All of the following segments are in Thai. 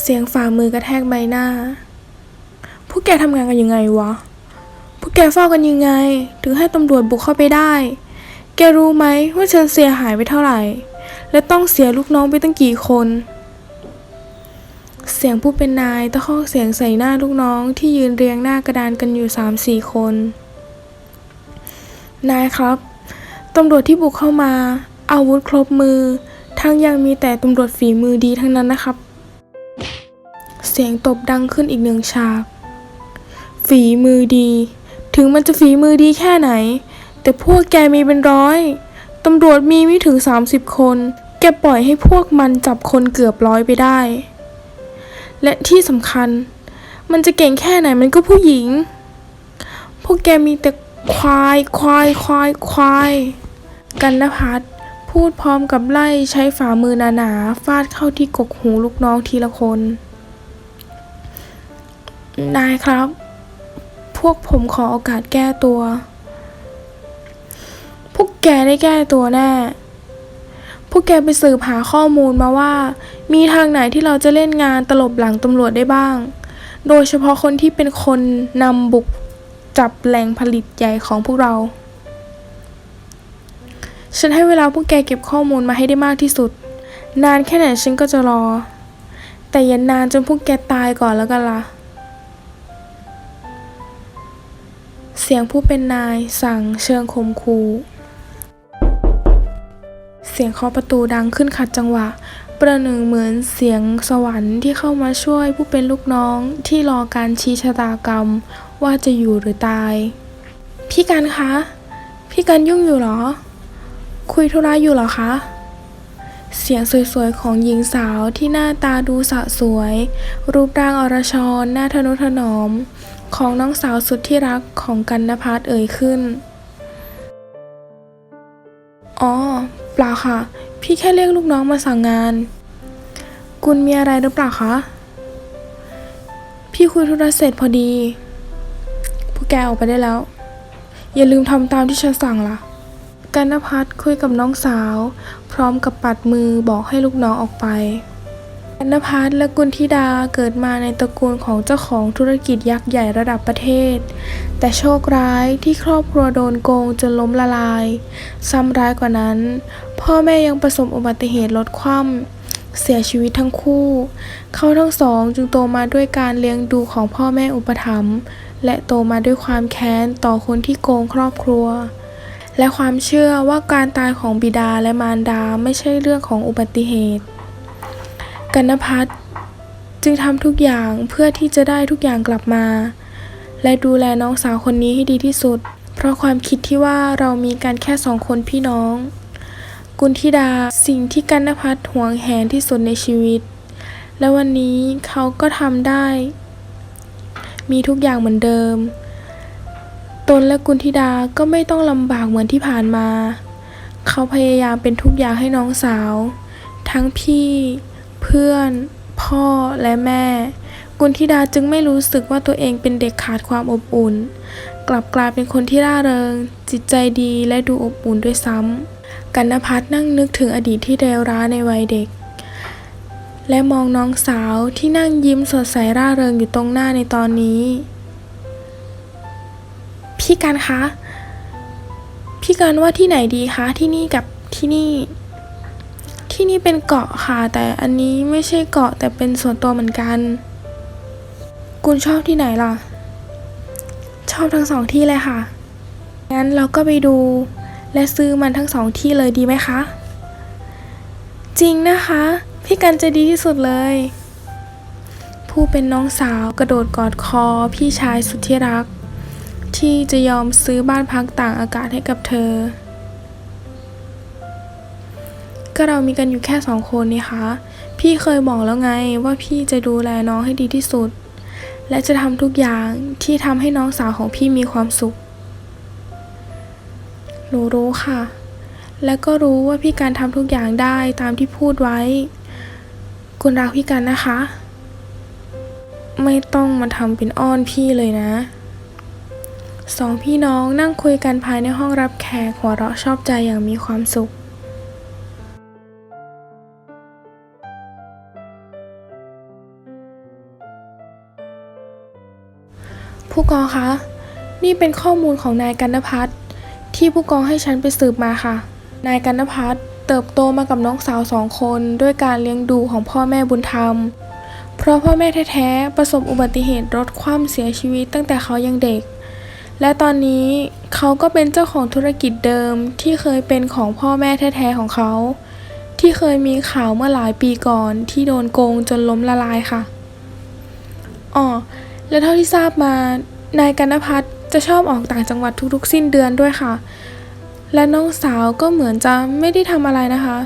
เสียงฝ่ามือกระแทกใบหน้า พวกแกทำงานกันยังไงวะ พวกแกเฝ้ากันยังไง ถึงให้ตำรวจบุกเข้าไปได้ แกรู้ไหมว่าฉันเสียหายไปเท่าไหร่ และต้องเสียลูกน้องไปตั้งกี่คน เสียงผู้เป็นนายตะคอกเสียงใส่หน้าลูกน้องที่ยืนเรียงหน้ากระดานกันอยู่สามสี่คน นายครับ ตำรวจที่บุกเข้ามา อาวุธครบมือ ทั้งยังมีแต่ตำรวจฝีมือดีทั้งนั้นนะครับ เสียงตบดังขึ้นอีกหนึ่งฉาก ฝีมือดี ถึงมันจะฝีมือดีแค่ไหน แต่พวกแกมีเป็นร้อยตำรวจมีไม่ถึง 30 คน แกปล่อยให้พวกมันจับคนเกือบร้อยไปได้ และที่สำคัญ มันจะเก่งแค่ไหนมันก็ผู้หญิง พวกแกมีแต่ควายควายควายควายกันนพัฒน์ พูดพร้อมกับไล่ใช้ฝ่ามือหนาๆฟาดเข้าที่กกหูลูกน้องทีละคน นายครับ พวกผมขอโอกาสแก้ตัว พวกแกได้แก้ตัวแน่ พวกแกไปสืบหาข้อมูลมาว่า มีทางไหนที่เราจะเล่นงานตลบหลังตำรวจได้บ้าง โดยเฉพาะคนที่เป็นคนนำบุกจับแหล่งผลิตใหญ่ของพวกเรา ฉันให้เวลาพวกแกเก็บข้อมูลมาให้ได้มากที่สุด นานแค่ไหนฉันก็จะรอ แต่อย่านานจนพวกแกตายก่อนแล้วกันล่ะ เสียงผู้เป็นนายสั่งเชิงข่มขู่เสียงเคาะประตูดังขึ้นขัดจังหวะ ประหนึ่งเหมือนเสียงสวรรค์ที่เข้ามาช่วยผู้เป็นลูกน้องที่รอการชี้ชะตากรรม ว่าจะอยู่หรือตาย พี่กันคะ พี่กันยุ่งอยู่เหรอ คุยธุระอยู่เหรอคะ เสียงสวยๆ ของหญิงสาวที่หน้าตาดูสะสวย รูปร่างอรชรหน้าทะนุถนอม ของน้องสาวสุดที่รักของกันนภัสเอ่ยขึ้น อ๋อ เปล่าค่ะ พี่แค่เรียกลูกน้องมาสั่งงาน คุณมีอะไรหรือเปล่าคะ พี่คุยธุระเสร็จพอดีพวกแกออกไปได้แล้ว อย่าลืมทำตามที่ฉันสั่งล่ะ กันนภัสคุยกับน้องสาว พร้อมกับปัดมือบอกให้ลูกน้องออกไป กันนภัสและกุลธิดาเกิดมาในตระกูลของเจ้าของธุรกิจยักษ์ใหญ่ระดับประเทศ แต่โชคร้ายที่ครอบครัวโดนโกงจนล้มละลาย ซ้ำร้ายกว่านั้น พ่อแม่ยังประสบอุบัติเหตุรถคว่ำเสียชีวิตทั้งคู่ เขาทั้งสองจึงโตมาด้วยการเลี้ยงดูของพ่อแม่อุปถัมภ์และโตมาด้วยความแค้นต่อคนที่โกงครอบครัว และความเชื่อว่าการตายของบิดาและมารดาไม่ใช่เรื่องของอุบัติเหตุ กันนพัฒจึงทำทุกอย่างเพื่อที่จะได้ทุกอย่างกลับมา และดูแลน้องสาวคนนี้ให้ดีที่สุด เพราะความคิดที่ว่าเรามีกันแค่สองคนพี่น้อง กุลธิดาสิ่งที่กันนพัฒน์หวงแหนที่สุดในชีวิต และวันนี้เขาก็ทำได้ มีทุกอย่างเหมือนเดิม ตนและกุลธิดาก็ไม่ต้องลำบากเหมือนที่ผ่านมา เขาพยายามเป็นทุกอย่างให้น้องสาว ทั้งพี่ เพื่อน พ่อและแม่ กุลธิดาจึงไม่รู้สึกว่าตัวเองเป็นเด็กขาดความอบอุ่น กลับกลายเป็นคนที่ร่าเริง จิตใจดีและดูอบอุ่นด้วยซ้ำกันนพัฒน์นั่งนึกถึงอดีตที่เลวร้ายในวัยเด็ก และมองน้องสาวที่นั่งยิ้มสดใสร่าเริงอยู่ตรงหน้าในตอนนี้ พี่กันคะ พี่กันว่าที่ไหนดีคะ ที่นี่กับที่นี่ ที่นี่เป็นเกาะค่ะ แต่อันนี้ไม่ใช่เกาะแต่เป็นส่วนตัวเหมือนกัน คุณชอบที่ไหนล่ะ ชอบทั้งสองที่เลยค่ะ งั้นเราก็ไปดู และซื้อมันทั้งสองที่เลยดีไหมคะ จริงนะคะ พี่กันจะดีที่สุดเลย ผู้เป็นน้องสาวกระโดดกอดคอพี่ชายสุดที่รัก ที่จะยอมซื้อบ้านพักต่างอากาศให้กับเธอ ก็เรามีกันอยู่แค่สองคนนี่คะ พี่เคยบอกแล้วไงว่าพี่จะดูแลน้องให้ดีที่สุด และจะทำทุกอย่างที่ทำให้น้องสาวของพี่มีความสุข หนูรู้ค่ะ และก็รู้ว่าพี่การทำทุกอย่างได้ตามที่พูดไว้ คุณรักพี่กันนะคะ ไม่ต้องมาทำเป็นอ้อนพี่เลยนะ สองพี่น้องนั่งคุยกันภายในห้องรับแขกหัวเราะชอบใจอย่างมีความสุข ผู้กองคะ นี่เป็นข้อมูลของนายกันนพัฒที่ผู้กองให้ฉันไปสืบมาค่ะ นายกันนพัฒเติบโตมากับน้องสาวสองคน ด้วยการเลี้ยงดูของพ่อแม่บุญธรรม เพราะพ่อแม่แท้ๆประสบอุบัติเหตุรถคว่ำเสียชีวิตตั้งแต่เขายังเด็ก และตอนนี้เขาก็เป็นเจ้าของธุรกิจเดิมที่เคยเป็นของพ่อแม่แท้ๆของเขา ที่เคยมีข่าวเมื่อหลายปีก่อนที่โดนโกงจนล้มละลายค่ะอ๋อและเท่าที่ทราบมานายกันนพัฒจะชอบออกต่างจังหวัดทุกๆ สิ้นเดือนด้วยค่ะ และน้องสาวก็เหมือนจะไม่ได้ทำอะไรนะคะ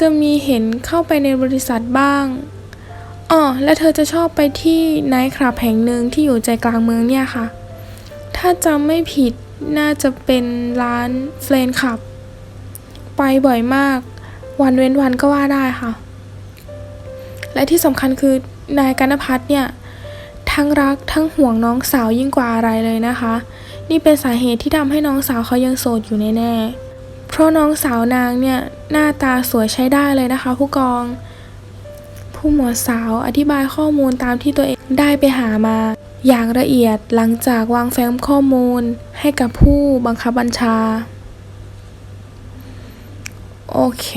จะมีเห็นเข้าไปในบริษัทบ้างอ๋อและเธอจะชอบไปที่ไนท์คลับแห่งหนึ่งที่อยู่ใจกลางเมืองเนี่ยค่ะ ถ้าจำไม่ผิดน่าจะเป็นร้านเฟรนคลับ ไปบ่อยมาก วันเว้นวันก็ว่าได้ค่ะ และที่สำคัญคือนายกันพัฒน์เนี่ย ทั้งรักทั้งห่วงน้องสาวยิ่งกว่าอะไรเลยนะคะ นี่เป็นสาเหตุที่ทำให้น้องสาวเขายังโสดอยู่แน่ๆ เพราะน้องสาวนางเนี่ย หน้าตาสวยใช้ได้เลยนะคะ ผู้กอง ผู้หมวดสาวอธิบายข้อมูลตามที่ตัวเองได้ไปหามา อย่างละเอียดหลังจากวางแฟ้มข้อมูลให้กับผู้บังคับบัญชา โอเค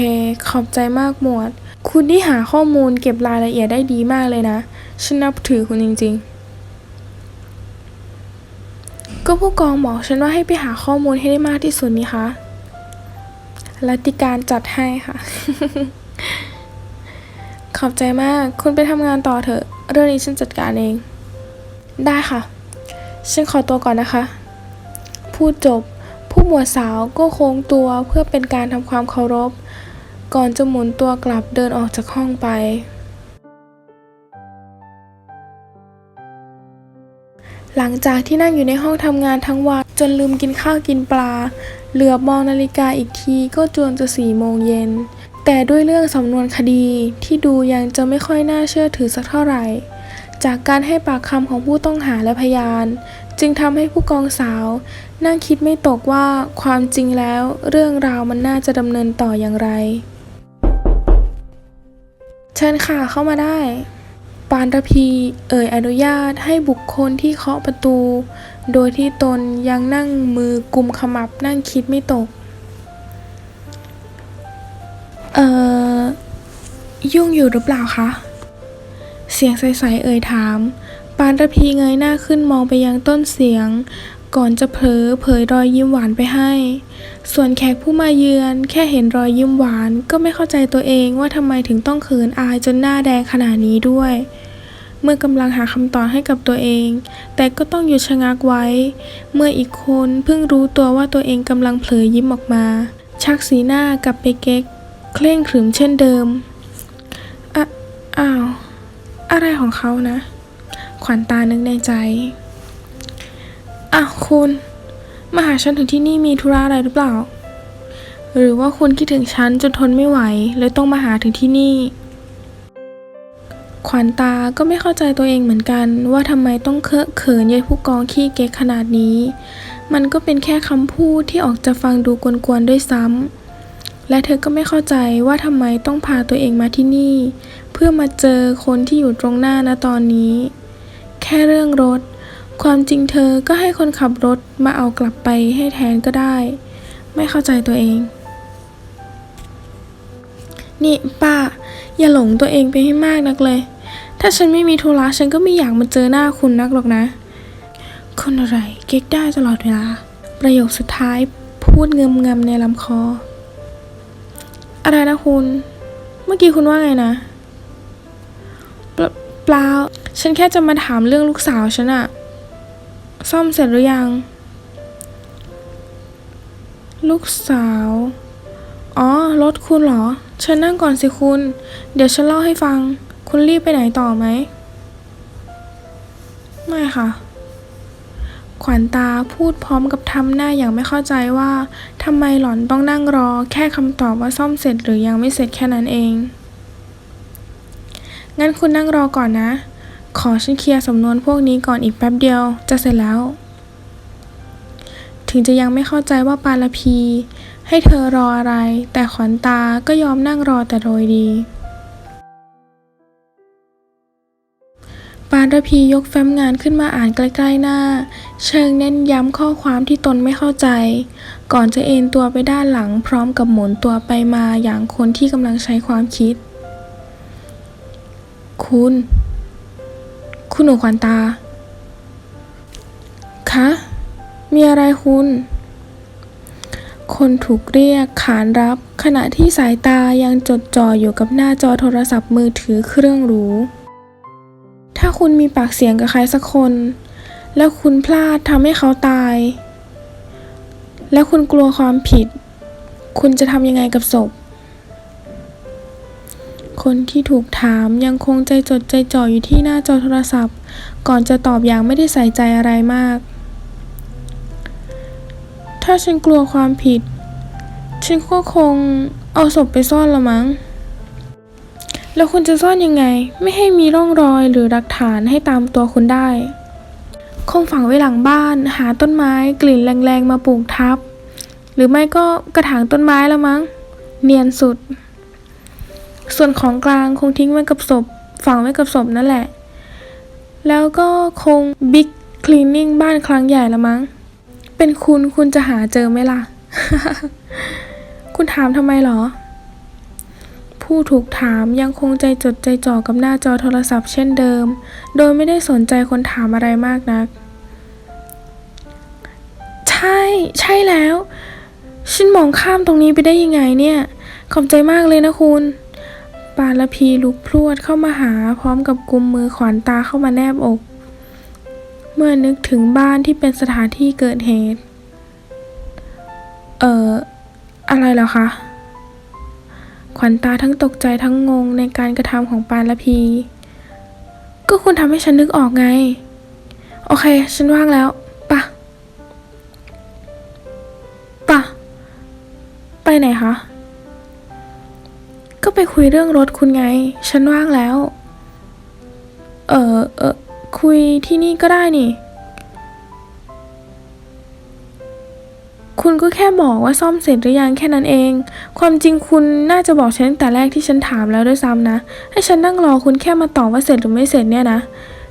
ขอบใจมากหมวด คุณที่หาข้อมูลเก็บรายละเอียดได้ดีมากเลยนะ ฉันนับถือคุณจริง ๆ ก็ผู้กองบอกฉันว่าให้ไปหาข้อมูลให้ได้มากที่สุดนี่คะรัติการจัดให้ค่ะ ขอบใจมาก คุณไปทำงานต่อเถอะ เรื่องนี้ฉันจัดการเอง ได้ค่ะ ฉันขอตัวก่อนนะคะ พูดจบ ผู้หมวดสาวก็โค้งตัวเพื่อเป็นการทำความเคารพ ก่อนจะหมุนตัวกลับเดินออกจากห้องไป หลังจากที่นั่งอยู่ในห้องทำงานทั้งวันจนลืมกินข้าวกินปลา เหลือบมองนาฬิกาอีกทีก็จวนจะสี่โมงเย็นแต่ด้วยเรื่องสำนวนคดีที่ดูยังจะไม่ค่อยน่าเชื่อถือสักเท่าไหร่ จากการให้ปากคำของผู้ต้องหาและพยาน จึงทำให้ผู้กองสาว นั่งคิดไม่ตกว่าความจริงแล้วเรื่องราวมันน่าจะดำเนินต่ออย่างไร เชิญค่ะเข้ามาได้ ปานระพีเอ่ยอนุญาตให้บุคคลที่เคาะประตู โดยที่ตนยังนั่งมือกุมขมับนั่งคิดไม่ตก เอ่อ ยุ่งอยู่หรือเปล่าคะ เสียงใสๆเอ่ยถาม ปานระพีเงยหน้าขึ้นมองไปยังต้นเสียง ก่อนจะเผลอเผยรอยยิ้มหวานไปให้ ส่วนแขกผู้มาเยือน แค่เห็นรอยยิ้มหวานก็ไม่เข้าใจตัวเองว่าทำไมถึงต้องเขินอายจนหน้าแดงขนาดนี้ด้วย เมื่อกำลังหาคำตอบให้กับตัวเอง แต่ก็ต้องหยุดชะงักไว้ เมื่ออีกคนเพิ่งรู้ตัวว่าตัวเองกำลังเผลอยิ้มออกมา ชักสีหน้ากลับไปเก๊กเคร่งขรึมเช่นเดิมอะอ้าว อะไรของเขานะ ขวัญตานึกในใจ อ้าวคุณ มาหาฉันถึงที่นี่มีธุระอะไรหรือเปล่า หรือว่าคุณคิดถึงฉันจนทนไม่ไหวเลยต้องมาหาถึงที่นี่ ขวัญตาก็ไม่เข้าใจตัวเองเหมือนกัน ว่าทำไมต้องเคอะเขินยายผู้กองขี้เก๊กขนาดนี้ มันก็เป็นแค่คำพูดที่ออกจะฟังดูกวนๆด้วยซ้ำ และเธอก็ไม่เข้าใจว่าทำไมต้องพาตัวเองมาที่นี่ เพื่อมาเจอคนที่อยู่ตรงหน้าณตอนนี้ แค่เรื่องรถ ความจริงเธอก็ให้คนขับรถมาเอากลับไปให้แทนก็ได้ ไม่เข้าใจตัวเอง นี่ป้า อย่าหลงตัวเองไปให้มากนักเลย ถ้าฉันไม่มีธุระฉันก็ไม่อยากมาเจอหน้าคุณนักหรอกนะ คนอะไรเก๊กได้ตลอดเวลา ประโยคสุดท้ายพูดเงมงำในลำคอ อะไรนะคุณ เมื่อกี้คุณว่าไงนะเปล่าฉันแค่จะมาถามเรื่องลูกสาวฉันอะซ่อมเสร็จหรือยัง ลูกสาว อ๋อ รถคุณเหรอเชิญนั่งก่อนสิคุณ เดี๋ยวฉันเล่าให้ฟัง คุณรีบไปไหนต่อไหม ไม่ค่ะ ขวัญตาพูดพร้อมกับทำหน้าอย่างไม่เข้าใจว่าทำไมหล่อนต้องนั่งรอ แค่คำตอบว่าซ่อมเสร็จหรือยังไม่เสร็จแค่นั้นเอง งั้นคุณนั่งรอก่อนนะ ขอฉันเคลียร์สำนวนพวกนี้ก่อนอีกแป๊บเดียว จะเสร็จแล้ว ถึงจะยังไม่เข้าใจว่าปาลพี ให้เธอรออะไร แต่ขวัญตาก็ยอมนั่งรอแต่โดยดีารพียกแฟ้มงานขึ้นมาอ่านใกล้ๆหน้า เชิงเน้นย้ำข้อความที่ตนไม่เข้าใจ ก่อนจะเอนตัวไปด้านหลังพร้อมกับหมุนตัวไปมาอย่างคนที่กำลังใช้ความคิด คุณ คุณหนูขวัญตา คะ มีอะไรคุณ คนถูกเรียกขานรับ ขณะที่สายตายังจดจ่ออยู่กับหน้าจอโทรศัพท์มือถือเครื่องหรู ถ้าคุณมีปากเสียงกับใครสักคน แล้วคุณพลาดทำให้เขาตาย แล้วคุณกลัวความผิด คุณจะทำยังไงกับศพ คนที่ถูกถามยังคงใจจดใจจ่ออยู่ที่หน้าจอโทรศัพท์ ก่อนจะตอบอย่างไม่ได้ใส่ใจอะไรมาก ถ้าฉันกลัวความผิด ฉันก็คงเอาศพไปซ่อนละมั้ง แล้วคุณจะซ่อนยังไง ไม่ให้มีร่องรอยหรือหลักฐานให้ตามตัวคุณได้ คงฝังไว้หลังบ้าน หาต้นไม้กลิ่นแรงๆมาปลูกทับ หรือไม่ก็กระถางต้นไม้ละมั้ง เนียนสุด ส่วนของกลางคงทิ้งไว้กับศพ ฝังไว้กับศพนั่นแหละ แล้วก็คงบิ๊กคลีนนิ่งบ้านครั้งใหญ่ละมั้ง เป็นคุณคุณจะหาเจอไหมล่ะ คุณถามทำไมหรอ ผู้ถูกถามยังคงใจจดใจจ่อกับหน้าจอโทรศัพท์เช่นเดิม โดยไม่ได้สนใจคนถามอะไรมากนัก ใช่ ใช่แล้ว ฉันมองข้ามตรงนี้ไปได้ยังไงเนี่ย ขอบใจมากเลยนะคุณ ปาละพีลุกพรวดเข้ามาหาพร้อมกับกุมมือขวานตาเข้ามาแนบอก เมื่อนึกถึงบ้านที่เป็นสถานที่เกิดเหตุ เอ่อ อะไรเหรอคะ ขวัญตาทั้งตกใจทั้งงงในการกระทำของปานละพี ก็คุณทำให้ฉันนึกออกไง โอเค ฉันว่างแล้วปะปะไปไหนคะ ก็ไปคุยเรื่องรถคุณไง ฉันว่างแล้ว เออเออคุยที่นี่ก็ได้นี่ คุณก็แค่บอกว่าซ่อมเสร็จหรือยังแค่นั้นเอง ความจริงคุณน่าจะบอกฉันตั้งแต่แรกที่ฉันถามแล้วด้วยซ้ำนะ ให้ฉันนั่งรอคุณแค่มาตอบว่าเสร็จหรือไม่เสร็จเนี่ยนะ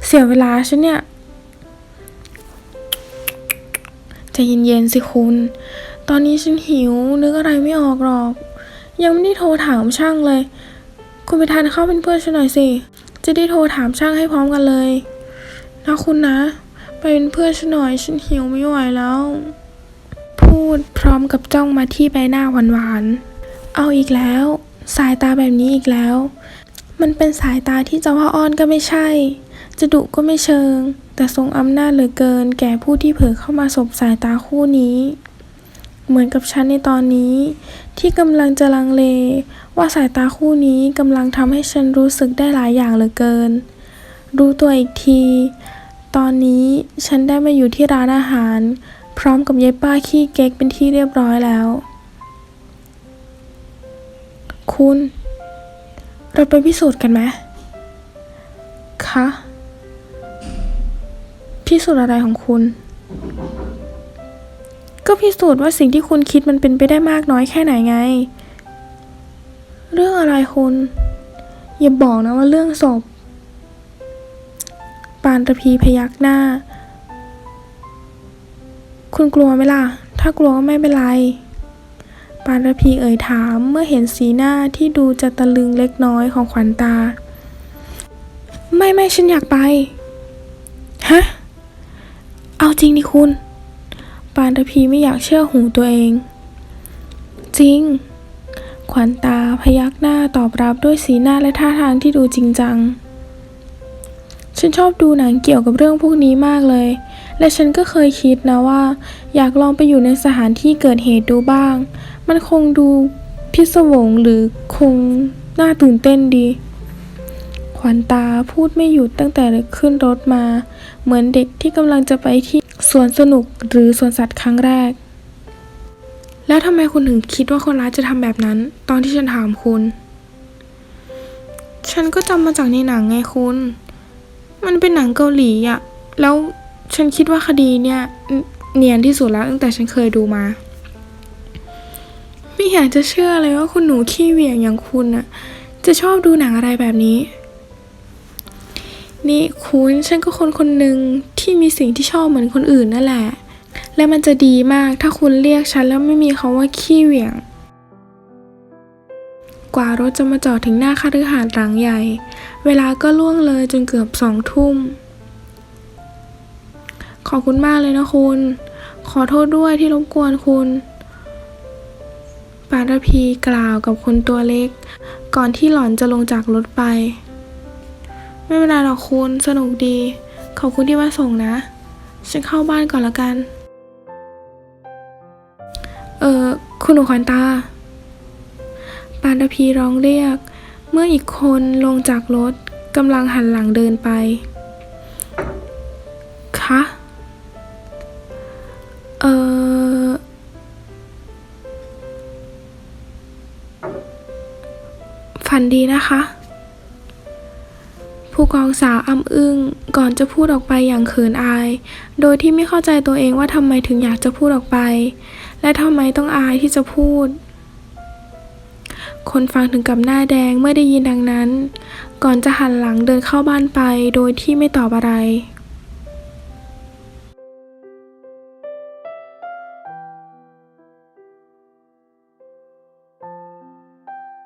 เสียเวลาฉันเนี่ยใจเย็นๆสิคุณ ตอนนี้ฉันหิว นึกอะไรไม่ออกหรอก ยังไม่ได้โทรถามช่างเลย คุณไปทานข้าวเป็นเพื่อนฉันหน่อยสิ จะได้โทรถามช่างให้พร้อมกันเลย นะคุณนะ ไปเป็นเพื่อนฉันหน่อย ฉันหิวไม่ไหวแล้ว พูด พร้อมกับจ้องมาที่ใบหน้าหวานๆ เอาอีกแล้ว สายตาแบบนี้อีกแล้ว มันเป็นสายตาที่จะว่าอ้อนก็ไม่ใช่ จะดุก็ไม่เชิง แต่ทรงอำนาจเหลือเกิน แก่ผู้ที่เผลอเข้ามาสบสายตาคู่นี้ เหมือนกับฉันในตอนนี้ ที่กำลังจะลังเล ว่าสายตาคู่นี้กำลังทำให้ฉันรู้สึกได้หลายอย่างเหลือเกิน รู้ตัวอีกที ตอนนี้ฉันได้มาอยู่ที่ร้านอาหาร พร้อมกับยายป้าขี้เก๊กเป็นที่เรียบร้อยแล้ว คุณ เราไปพิสูจน์กันไหมคะพิสูจน์อะไรของคุณ ก็พิสูจน์ว่าสิ่งที่คุณคิดมันเป็นไปได้มากน้อยแค่ไหนไง เรื่องอะไรคุณ อย่าบอกนะว่าเรื่องศพ ปานระพีพยักหน้า คุณกลัวไหมล่ะ ถ้ากลัวก็ไม่เป็นไร ปานระพีเอ่ยถามเมื่อเห็นสีหน้าที่ดูจะตะลึงเล็กน้อยของขวัญตา ไม่ไม่ฉันอยากไป ฮะ เอาจริงดิคุณ ปานระพีไม่อยากเชื่อหูตัวเอง จริง ขวัญตาพยักหน้าตอบรับด้วยสีหน้าและท่าทางที่ดูจริงจัง ฉันชอบดูหนังเกี่ยวกับเรื่องพวกนี้มากเลย และฉันก็เคยคิดนะว่า อยากลองไปอยู่ในสถานที่เกิดเหตุดูบ้าง มันคงดูพิศวงหรือคงน่าตื่นเต้นดี ขวัญตาพูดไม่หยุดตั้งแต่ขึ้นรถมา เหมือนเด็กที่กำลังจะไปที่สวนสนุกหรือสวนสัตว์ครั้งแรก แล้วทำไมคุณถึงคิดว่าคนร้ายจะทำแบบนั้น ตอนที่ฉันถามคุณ ฉันก็จำมาจากในหนังไงคุณ มันเป็นหนังเกาหลีอะแล้ว ฉันคิดว่าคดีเนี่ยเนียนที่สุดแล้วตั้งแต่ฉันเคยดูมา ไม่อยากจะเชื่อเลยว่าคุณหนูขี้เหวี่ยงอย่างคุณอะจะชอบดูหนังอะไรแบบนี้ นี่คุณฉันก็คนคนหนึ่งที่มีสิ่งที่ชอบเหมือนคนอื่นนั่นแหละ และมันจะดีมากถ้าคุณเรียกฉันแล้วไม่มีคำว่าขี้เหวี่ยง กว่ารถจะมาจอดถึงหน้าคฤหาสน์หลังใหญ่ เวลาก็ล่วงเลยจนเกือบสองทุ่ม ขอบคุณมากเลยนะคุณ ขอโทษด้วยที่รบกวนคุณ ปาระพีกล่าวกับคนตัวเล็ก ก่อนที่หล่อนจะลงจากรถไป ไม่เป็นไรหรอกคุณ สนุกดี ขอบคุณที่มาส่งนะ ฉันเข้าบ้านก่อนละกัน เออ คุณหนูขวัญตา ปาระพีร้องเรียก เมื่ออีกคนลงจากรถกำลังหันหลังเดินไปคะ ฝันดีนะคะ ผู้กองสาวอ้ำอึ้งก่อนจะพูดออกไปอย่างเขินอาย โดยที่ไม่เข้าใจตัวเองว่าทำไมถึงอยากจะพูดออกไป และทำไมต้องอายที่จะพูด คนฟังถึงกับหน้าแดงเมื่อได้ยินดังนั้น ก่อนจะหันหลังเดินเข้าบ้านไปโดยที่ไม่ตอบอะไร